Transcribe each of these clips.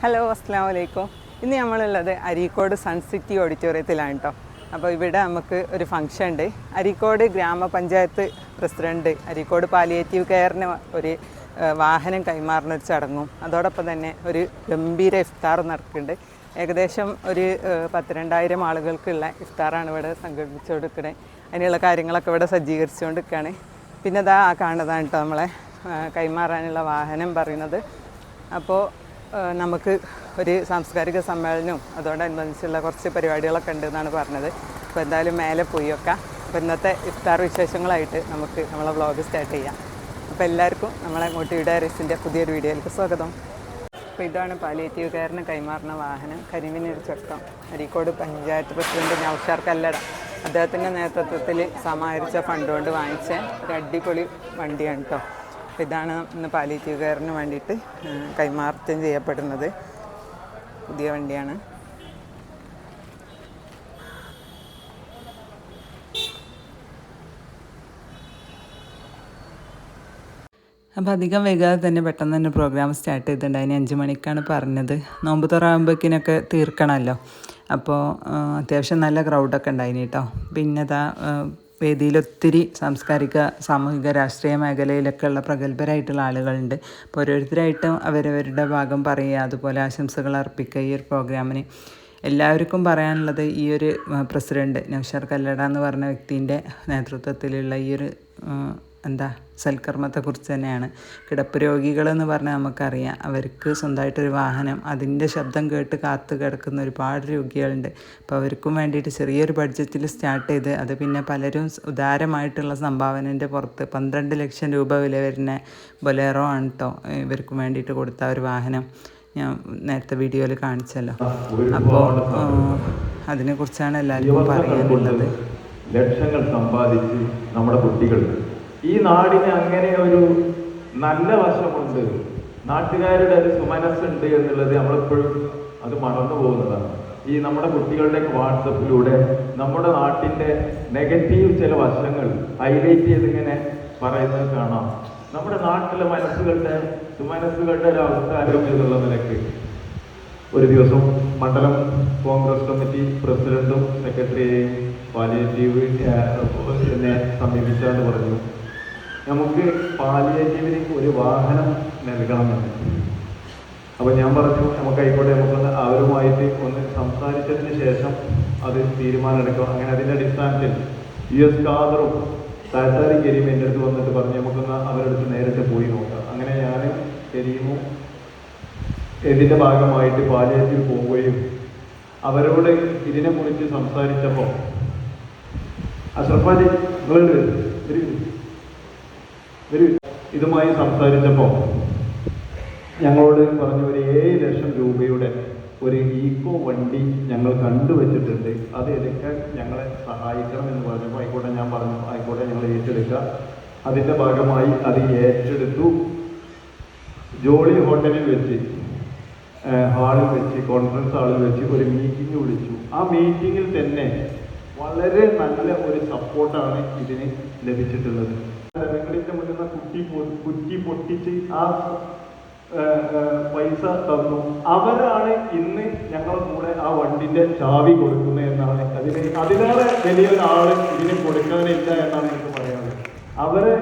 Hello അസ്സാം വലൈക്കും ഇന്ന് നമ്മളുള്ളത് അരീക്കോട് സൺ സിറ്റി ഓഡിറ്റോറിയത്തിലാണ് കേട്ടോ അപ്പോൾ ഇവിടെ നമുക്ക് ഒരു ഫംഗ്ഷൻ ഉണ്ട്. അരീക്കോട് ഗ്രാമപഞ്ചായത്ത് പ്രസിഡന്റ് അരീക്കോട് പാലിയേറ്റീവ് കെയറിന് ഒരു വാഹനം കൈമാറുന്ന ഒരു ചടങ്ങും അതോടൊപ്പം തന്നെ ഒരു ഗംഭീര ഇഫ്താർ നടക്കുന്നുണ്ട്. ഏകദേശം ഒരു പത്തിരണ്ടായിരം പത്ത് രണ്ടായിരം ആളുകൾക്കുള്ള ഇഫ്താറാണ് ഇവിടെ സംഘടിപ്പിച്ചു കൊടുക്കുന്നത് അതിനുള്ള കാര്യങ്ങളൊക്കെ ഇവിടെ സജ്ജീകരിച്ചുകൊണ്ടിരിക്കുകയാണ് പിന്നെ അതാ ആ കാണുന്നതാണ് കേട്ടോ നമ്മളെ കൈമാറാനുള്ള വാഹനം പറയുന്നത്. അപ്പോൾ നമുക്ക് ഒരു സാംസ്കാരിക സമ്മേളനവും അതോടനുബന്ധിച്ചുള്ള കുറച്ച് പരിപാടികളൊക്കെ ഉണ്ട് എന്നാണ് പറഞ്ഞത്. അപ്പോൾ എന്തായാലും മേലെ പോയി വെക്കാം. അപ്പോൾ ഇന്നത്തെ ഇഫ്താർ വിശേഷങ്ങളായിട്ട് നമുക്ക് നമ്മളെ വ്ളോഗ് സ്റ്റാർട്ട് ചെയ്യാം. അപ്പോൾ എല്ലാവർക്കും നമ്മളെ മോട്ടീവ് ഡയറീസിന്റെ പുതിയൊരു വീഡിയോയിലേക്ക് സ്വാഗതം. അപ്പോൾ ഇതാണ് പാലിയേറ്റീവ് കെയറിന് കൈമാറുന്ന വാഹനം. കരിമിനൊരു ചക്രം. അരീക്കോട് പഞ്ചായത്ത് പ്രസിഡന്റ് നൌഷാർ കല്ലട. അദ്ദേഹത്തിന്റെ നേതൃത്വത്തിൽ സമാഹരിച്ച ഫണ്ട് കൊണ്ട് വാങ്ങിച്ച ഒരു അടിപൊളി വണ്ടിയാണ് കേട്ടോ ഇതാണ് ഇന്ന് പാലിയേറ്റീവ് കെയറിന് വേണ്ടിയിട്ട് കൈമാറ്റം ചെയ്യപ്പെടുന്നത്. പുതിയ വണ്ടിയാണ്. അപ്പോൾ അധികം വൈകാതെ തന്നെ പെട്ടെന്ന് തന്നെ പ്രോഗ്രാം സ്റ്റാർട്ട് ചെയ്തിട്ടുണ്ട്. അതിന് അഞ്ച് മണിക്കാണ് പറഞ്ഞത്. നോമ്പ് തുറാകുമ്പോഴേക്കിനൊക്കെ തീർക്കണമല്ലോ. അപ്പോൾ അത്യാവശ്യം നല്ല ക്രൗഡൊക്കെ ഉണ്ടായിന് കേട്ടോ പിന്നെ അതാ വേദിയിൽ ഒത്തിരി സാംസ്കാരിക സാമൂഹിക രാഷ്ട്രീയ മേഖലയിലൊക്കെ ഉള്ള പ്രഗത്ഭരായിട്ടുള്ള ആളുകളുണ്ട്. അപ്പോൾ ഓരോരുത്തരായിട്ടും അവരവരുടെ ഭാഗം പറയുക അതുപോലെ ആശംസകൾ അർപ്പിക്കുക ഈ ഒരു പ്രോഗ്രാമിന്. എല്ലാവർക്കും പറയാനുള്ളത് ഈ ഒരു പ്രസിഡന്റ് നൗഷാർ കല്ലട എന്ന് പറഞ്ഞ വ്യക്തിന്റെ നേതൃത്വത്തിലുള്ള ഈ ഒരു എന്താ സൽക്കർമ്മത്തെക്കുറിച്ച് തന്നെയാണ്. കിടപ്പ് രോഗികളെന്ന് പറഞ്ഞാൽ നമുക്കറിയാം. അവർക്ക് സ്വന്തമായിട്ടൊരു വാഹനം അതിന്റെ ശബ്ദം കേട്ട് കാത്തു കിടക്കുന്ന ഒരുപാട് രോഗികളുണ്ട്. അപ്പോൾ അവർക്കും വേണ്ടിയിട്ട് ചെറിയൊരു ബഡ്ജറ്റിൽ സ്റ്റാർട്ട് ചെയ്ത് അത് പിന്നെ പലരും ഉദാരമായിട്ടുള്ള സംഭാവനേന്റെ പുറത്ത് പന്ത്രണ്ട് ലക്ഷം രൂപ വില വരുന്ന ബൊലേറോ ആണ് കേട്ടോ ഇവർക്കും വേണ്ടിയിട്ട് കൊടുത്ത ഒരു വാഹനം ഞാൻ നേരത്തെ വീഡിയോയിൽ കാണിച്ചല്ലോ. അപ്പോൾ അതിനെക്കുറിച്ചാണ് എല്ലാവരും പറയാനുള്ളത്. ലക്ഷങ്ങൾ സമ്പാദിച്ച് നമ്മുടെ കുട്ടികൾ ഈ നാടിന് അങ്ങനെ ഒരു നല്ല വശമുണ്ട്. നാട്ടുകാരുടെ ഒരു സുമനസ്സുണ്ട് എന്നുള്ളത് നമ്മളെപ്പോഴും അത് മറന്നു പോകുന്നതാണ്. ഈ നമ്മുടെ കുട്ടികളുടെ വാട്സപ്പിലൂടെ നമ്മുടെ നാട്ടിന്റെ നെഗറ്റീവ് ചില വശങ്ങൾ ഹൈലൈറ്റ് ചെയ്തിങ്ങനെ പറയുന്നത് കാണാം. നമ്മുടെ നാട്ടിലെ മനസ്സുകളുടെ സുമനസ്സുകളുടെ ഒരു അവസ്ഥ എന്നുള്ള നിലയ്ക്ക്. ഒരു ദിവസം മണ്ഡലം കോൺഗ്രസ് കമ്മിറ്റി പ്രസിഡന്റും സെക്രട്ടറിയെയും പാലിയേറ്റീവ് എന്നെ സമീപിച്ചാന്ന് പറഞ്ഞു. നമുക്ക് പാലിയേറ്റീവിന് ഒരു വാഹനം നൽകണമെന്ന്. അപ്പോൾ ഞാൻ പറഞ്ഞു നമുക്ക് ആയിക്കോട്ടെ നമുക്കൊന്ന് അവരുമായിട്ട് ഒന്ന് സംസാരിച്ചതിന് ശേഷം അത് തീരുമാനമെടുക്കാം. അങ്ങനെ അതിന്റെ അടിസ്ഥാനത്തിൽ യു എസ് കാദറും താറ്റാരി കരീം എന്റെ അടുത്ത് വന്നിട്ട് പറഞ്ഞു നമുക്കൊന്ന് അവരുടെ അടുത്ത് നേരിട്ട് പോയി നോക്കാം. അങ്ങനെ ഞാൻ കരീമും ഇതിന്റെ ഭാഗമായിട്ട് പാലിയേറ്റീവ് പോവുകയും അവരോട് ഇതിനെക്കുറിച്ച് സംസാരിച്ചപ്പോൾ അഷ്റഫാജി നിങ്ങളുണ്ട് വരൂ. വരൂ ഇതുമായി സംസാരിച്ചപ്പോൾ ഞങ്ങളോട് പറഞ്ഞു ഒരു ഏഴ് ലക്ഷം രൂപയുടെ ഒരു ഈക്കോ വണ്ടി ഞങ്ങൾ കണ്ടുവച്ചിട്ടുണ്ട്. അത് എടുക്കാൻ ഞങ്ങളെ സഹായിക്കണം എന്ന് പറഞ്ഞപ്പോൾ ആയിക്കോട്ടെ ഞാൻ പറഞ്ഞു ആയിക്കോട്ടെ ഞങ്ങൾ ഏറ്റെടുക്കുക. അതിന്റെ ഭാഗമായി അത് ഏറ്റെടുത്തു. ജോളി ഹോട്ടലിൽ വെച്ച് ഹാളിൽ വെച്ച് കോൺഫറൻസ് ഹാളിൽ വെച്ച് ഒരു മീറ്റിംഗ് വിളിച്ചു. ആ മീറ്റിങ്ങിൽ തന്നെ വളരെ നല്ല ഒരു സപ്പോർട്ടാണ് ഇതിന് ലഭിച്ചിട്ടുള്ളത്. വെങ്കടിന്റെ മുന്നിൽ പൊ- കുറ്റി പൊട്ടിച്ച് ആ പൈസ തന്നു. അവരാണ് ഇന്ന് ഞങ്ങളുടെ കൂടെ ആ വണ്ടിന്റെ ചാവി കൊടുക്കുന്നത് എന്നാണ് അതിന് അതിലേറെ വലിയൊരാൾ ഇതിന് കൊടുക്കാനില്ല എന്നാണ് എനിക്ക് പറയാനുള്ളത്. അവരെ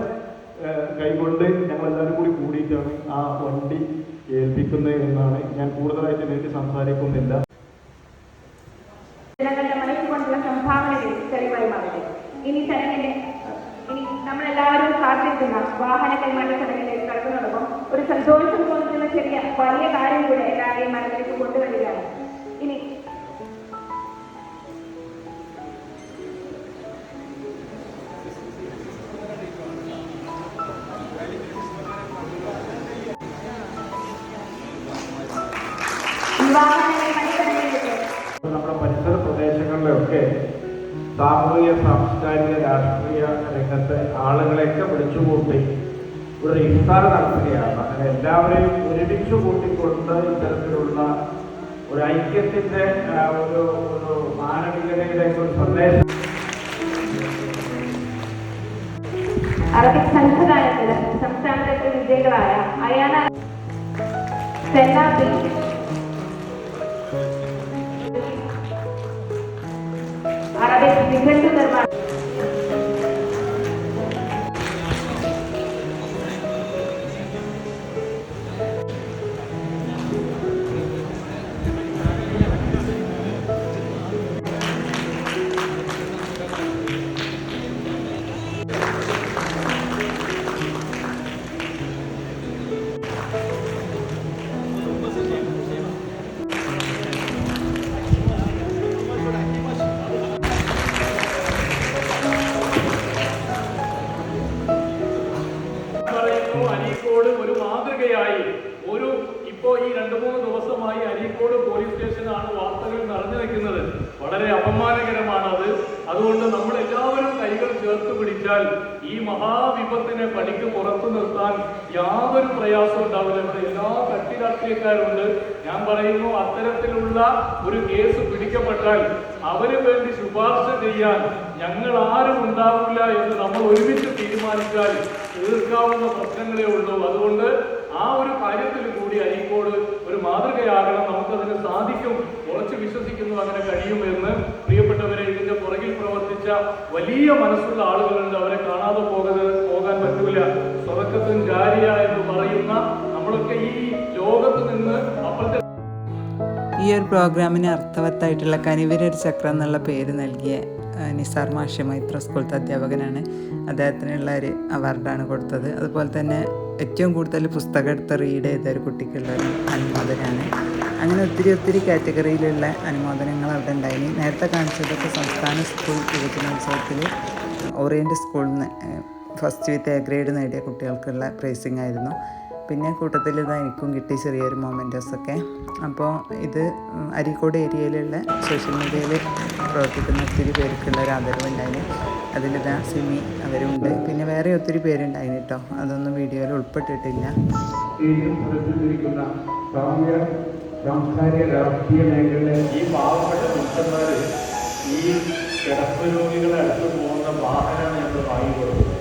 കൈകൊണ്ട് ഞങ്ങൾ എല്ലാവരും കൂടി കൂടിയിട്ടാണ് ആ വണ്ടി ഏൽപ്പിക്കുന്നത് എന്നാണ് ഞാൻ കൂടുതലായിട്ട് എനിക്ക് സംസാരിക്കുന്നില്ല. ഇനി നമ്മളെല്ലാവരും കാത്തിരിക്കുന്ന വാഹന കൈമാറ്റ ചടങ്ങിലേക്ക് കടക്കുന്നതോടൊപ്പം ഒരു സന്തോഷം തോന്നുന്ന ചെറിയ വലിയ കാര്യം കൂടെ എല്ലാവരെയും മനസ്സിലേക്ക് കൊണ്ടുവരികയാണ്. സമയത്ത് ആളുകളെയൊക്കെ വിളിച്ചുകൂട്ടി ഒരു ഇഫ്താർ നടത്തുകയാണ്. അങ്ങനെ എല്ലാവരെയും ഒരുമിച്ച് കൂട്ടിക്കൊണ്ട് ഇത്തരത്തിലുള്ള ഒരു ഐക്യത്തിന്റെ ഒരു ഒരു മാനവികതയുടെ ഒരു സന്ദേശം. അറബിക് സംഘകാലത്തിന് സംസ്ഥാനത്തെ വിജയികളായ അയാന സെനാബി അറബിക് നിഘണ്ടു നിർമ്മാണം അരീക്കോട് ഒരു മാതൃകയായി ഒരു ഇപ്പോ ഈ രണ്ടു മൂന്ന് ദിവസമായി അരീക്കോട് പോലീസ് സ്റ്റേഷനാണ് വാർത്തകൾ നിറഞ്ഞു നിൽക്കുന്നത്. വളരെ അപമാനകരമാണ് അത്. അതുകൊണ്ട് നമ്മൾ കൈകൾ ചേർത്ത് പിടിച്ചാൽ ഈ മഹാവിപത്തിനെ പണിക്ക് പുറത്തു നിർത്താൻ യാതൊരു പ്രയാസം ഉണ്ടാവില്ല. ഇവിടെ എല്ലാ കക്ഷി രാഷ്ട്രീയക്കാരുണ്ട്. ഞാൻ പറയുന്നു അത്തരത്തിലുള്ള ഒരു കേസ് പിടിക്കപ്പെട്ടാൽ അവന് വേണ്ടി ശുപാർശ ചെയ്യാൻ ഞങ്ങൾ ആരും ഉണ്ടാവില്ല എന്ന് നമ്മൾ ഒരുമിച്ച് തീരുമാനിച്ചാൽ തീർക്കാവുന്ന പ്രശ്നങ്ങളേ ഉള്ളൂ. അതുകൊണ്ട് ആ ഒരു കാര്യത്തിൽ കൂടി അരീക്കോട് ഒരു മാതൃകയാകണം. നമുക്കതിന് സാധിക്കും. ഉറച്ചു വിശ്വസിക്കുന്നു അങ്ങനെ കഴിയുമെന്ന് പ്രിയപ്പെട്ടവരെ പ്രവർത്തിച്ച വലിയ മനസ്സുള്ള ആളുകളുണ്ട്. അവരെ കാണാതെ പോകരുത് പോകാൻ പറ്റൂല. സ്വർഗത്തും ജാരിയ എന്ന് പറയുന്ന നമ്മളൊക്കെ ഈ ലോകത്ത് നിന്ന് അപ്പുറത്തെ ഈ ഒരു പ്രോഗ്രാമിന് അർത്ഥവത്തായിട്ടുള്ള കനിവരൊരു ചക്രം എന്നുള്ള പേര് നൽകിയ നിസാർ മാഷ മൈത്ര സ്കൂളത്തെ അധ്യാപകനാണ്. അദ്ദേഹത്തിനുള്ള ഒരു അവാർഡാണ് കൊടുത്തത്. അതുപോലെ തന്നെ ഏറ്റവും കൂടുതൽ പുസ്തകം എടുത്ത് റീഡ് ചെയ്ത ഒരു കുട്ടിക്കുള്ള ഒരു അനുമോദനമാണ് അങ്ങനെ ഒത്തിരി ഒത്തിരി കാറ്റഗറിയിലുള്ള അനുമോദനങ്ങൾ അവിടെ ഉണ്ടായിന്. നേരത്തെ കാണിച്ചതൊക്കെ സംസ്ഥാന സ്കൂൾ യുവജനോത്സവത്തിൽ ഓറിയന്റ് സ്കൂളിൽ നിന്ന് ഫസ്റ്റ് വിത്ത് എ ഗ്രേഡ് നേടിയ കുട്ടികൾക്കുള്ള പ്രൈസിങ് ആയിരുന്നു. പിന്നെ കൂട്ടത്തിൽ ഇതാ എനിക്കും കിട്ടി ചെറിയൊരു മൊമെന്റോസ് ഒക്കെ. അപ്പോൾ ഇത് അരീക്കോട് ഏരിയയിലുള്ള സോഷ്യൽ മീഡിയയിൽ പ്രവർത്തിക്കുന്ന ഒത്തിരി പേർക്കുള്ള ഒരു ആദരവുണ്ടായിരുന്നു അതിലിതാ സിമി അവരുണ്ട്. പിന്നെ വേറെ ഒത്തിരി പേരുണ്ടായിരുന്നു കേട്ടോ. അതൊന്നും വീഡിയോയിൽ ഉൾപ്പെട്ടിട്ടില്ല. സാംസ്കാരിക രാഷ്ട്രീയ മേഖലയിലെ ഈ പാവപ്പെട്ട മനുഷ്യന്മാര് ഈ കിടപ്പ് രോഗികളെ അടുത്ത് പോകുന്ന വാഹനമാണ് ഞങ്ങൾ വാങ്ങിക്കൊടുക്കുന്നത്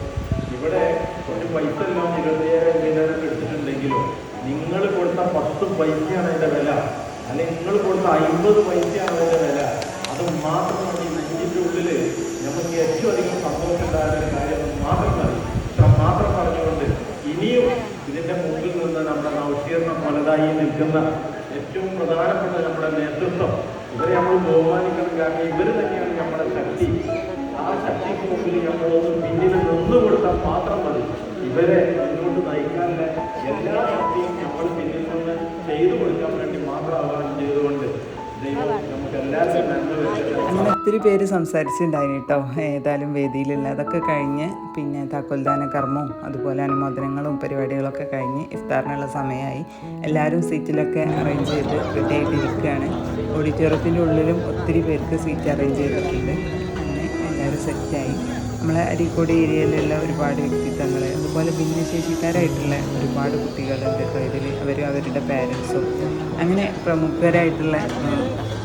ഇവിടെ ഒരു പൈസ എല്ലാം ഇരുപത്തയ്യായിരം വീതമൊക്കെ എടുത്തിട്ടുണ്ടെങ്കിലും നിങ്ങൾ കൊടുത്ത പത്ത് പൈസയാണ് അതിന്റെ വില. അല്ലെങ്കിൽ നിങ്ങൾ കൊടുത്ത അമ്പത് പൈസയാണ് അതിന്റെ വില. അത് മാത്രമാണ് ഈ നെഞ്ചിന്റെ ഉള്ളിൽ നമുക്ക് ഏറ്റവും അധികം സന്തോഷം ഉണ്ടാകുന്ന കാര്യം മാത്രം പറയും മാത്രം പറഞ്ഞുകൊണ്ട് ഇനിയും ഇതിന്റെ മുമ്പിൽ നിന്ന് നമ്മുടെ നവീകരണം പലതായി നിൽക്കുന്ന ഏറ്റവും പ്രധാനപ്പെട്ട നമ്മുടെ നേതൃത്വം. ഇവരെ നമ്മൾ ബഹുമാനിക്കണം. കാരണം ഇവർ തന്നെയാണ് നമ്മുടെ ശക്തി. ആ ശക്തിക്ക് മുമ്പിൽ നമ്മളൊന്ന് പിന്നിൽ നിന്നു കൊടുത്താൽ മാത്രം മതി. ഇവരെ മുന്നോട്ട് നയിക്കാനുള്ള എല്ലാ ശക്തിയും നമ്മൾ പിന്നിൽ നിന്ന് ചെയ്തു കൊടുക്കാൻ ഒത്തിരി പേര് സംസാരിച്ചിട്ടുണ്ടായിരുന്നു കേട്ടോ ഏതായാലും വേദിയിലുള്ള അതൊക്കെ കഴിഞ്ഞ് പിന്നെ താക്കോൽദാന കർമ്മവും അതുപോലെ അനുമോദനങ്ങളും പരിപാടികളൊക്കെ കഴിഞ്ഞ് ഇഫ്താറിനുള്ള സമയമായി. എല്ലാവരും സീറ്റിലൊക്കെ അറേഞ്ച് ചെയ്ത് റെഡി ആയിട്ടിരിക്കുകയാണ്. ഓഡിറ്റോറിയത്തിന്റെ ഉള്ളിലും ഒത്തിരി പേർക്ക് സീറ്റ് അറേഞ്ച് ചെയ്തിട്ടുണ്ട്. അങ്ങനെ എല്ലാവരും സെറ്റായി നമ്മളെ അരീക്കോട് ഏരിയയിലുള്ള ഒരുപാട് വ്യക്തിത്വങ്ങൾ അതുപോലെ ഭിന്നശേഷിക്കാരായിട്ടുള്ള ഒരുപാട് കുട്ടികളുണ്ട്. കേട്ടോ ഇതിൽ അവർ അവരുടെ പാരൻസും അങ്ങനെ പ്രമുഖരായിട്ടുള്ള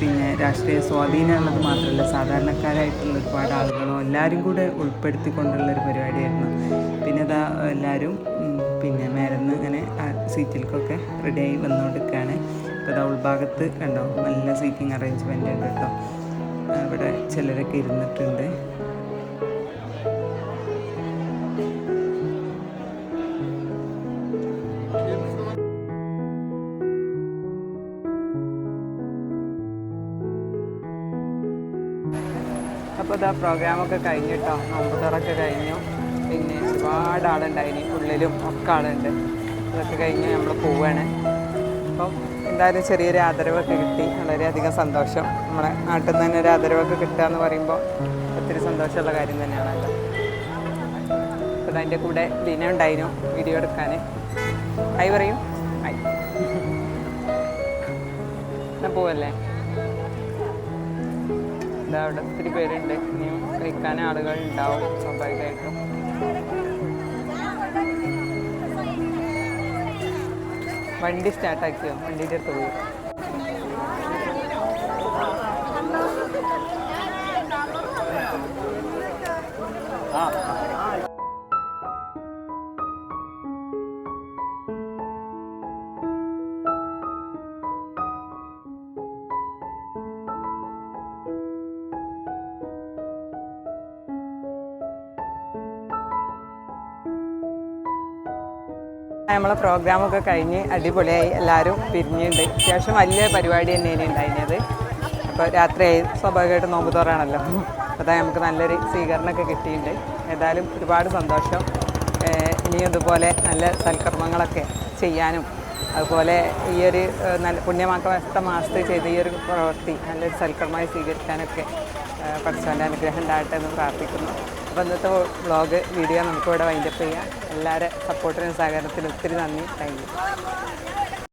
പിന്നെ രാഷ്ട്രീയ സ്വാധീനം ഉള്ളത് മാത്രമല്ല സാധാരണക്കാരായിട്ടുള്ള ഒരുപാട് ആളുകളും എല്ലാവരും കൂടെ ഉൾപ്പെടുത്തിക്കൊണ്ടുള്ള ഒരു പരിപാടിയായിരുന്നു. പിന്നെ ഇതാ എല്ലാവരും പിന്നെ മേലെന്ന് അങ്ങനെ ആ സീറ്റിലേക്കൊക്കെ റെഡിയായി വന്നുകൊണ്ടിരിക്കുകയാണ് ഇപ്പോൾ ഇതാ ഉൾഭാഗത്ത് കണ്ടോ നല്ല സീറ്റിംഗ് അറേഞ്ച്മെന്റ് ഉണ്ട് കേട്ടോ. ഇവിടെ ചിലരൊക്കെ ഇരുന്നിട്ടുണ്ട്. അപ്പോൾ ഇതാ പ്രോഗ്രാമൊക്കെ കഴിഞ്ഞിട്ടോ. നോമ്പുതറൊക്കെ കഴിഞ്ഞു. പിന്നെ ഒരുപാട് ആളുണ്ടായിനി ഉള്ളിലും ഒക്കെ ആളുണ്ട്. അതൊക്കെ കഴിഞ്ഞ് നമ്മൾ പോവുകയാണ് അപ്പം എന്തായാലും ചെറിയൊരു ആദരവൊക്കെ കിട്ടി. വളരെയധികം സന്തോഷം. നമ്മളെ നാട്ടിൽ നിന്ന് തന്നെ ഒരു ആദരവൊക്കെ കിട്ടുക എന്ന് പറയുമ്പോൾ ഒത്തിരി സന്തോഷമുള്ള കാര്യം തന്നെയാണല്ലോ. അപ്പോൾ അതിന്റെ കൂടെ ലീന ഉണ്ടായിരുന്നു വീഡിയോ എടുക്കാൻ. ആയി പറയും. ആയി എന്നാൽ പോവല്ലേ? അവിടെ ഒത്തിരി പേരുണ്ട്. ഇനിയും കഴിക്കാൻ ആളുകൾ ഉണ്ടാവും സ്വാഭാവികമായിട്ടും. വണ്ടി സ്റ്റാർട്ടാക്കിയോ വണ്ടിയുടെ അടുത്ത് പോയി. നമ്മളെ പ്രോഗ്രാമൊക്കെ കഴിഞ്ഞ് അടിപൊളിയായി എല്ലാവരും പിരിഞ്ഞുണ്ട്. അത്യാവശ്യം വലിയ പരിപാടി തന്നെയാണ് ഉണ്ടായിരുന്നത് അപ്പോൾ രാത്രിയായി സ്വാഭാവികമായിട്ട് നോമ്പ് തോറാണല്ലോ. അപ്പോൾ നമുക്ക് നല്ലൊരു സ്വീകരണമൊക്കെ കിട്ടിയിട്ടുണ്ട് ഏതായാലും ഒരുപാട് സന്തോഷം. ഇനിയും ഇതുപോലെ നല്ല സൽക്കർമ്മങ്ങളൊക്കെ ചെയ്യാനും അതുപോലെ ഈ ഒരു നല്ല പുണ്യമാക്കത്ത മാസത്തിൽ ചെയ്ത ഈ ഒരു പ്രവൃത്തി നല്ലൊരു സൽക്കർമ്മമായി സ്വീകരിക്കാനൊക്കെ പഠിച്ചവന്റെ അനുഗ്രഹം ഉണ്ടാകട്ടെ എന്ന് പ്രാർത്ഥിക്കുന്നു. അപ്പോൾ ഇന്നത്തെ വ്ളോഗ് വീഡിയോ നമുക്കിവിടെ വൈൻഡപ്പ് ചെയ്യാം. എല്ലാവരുടെ സപ്പോർട്ടിനും സഹകരണത്തിനും ഒത്തിരി നന്ദി. താങ്ക്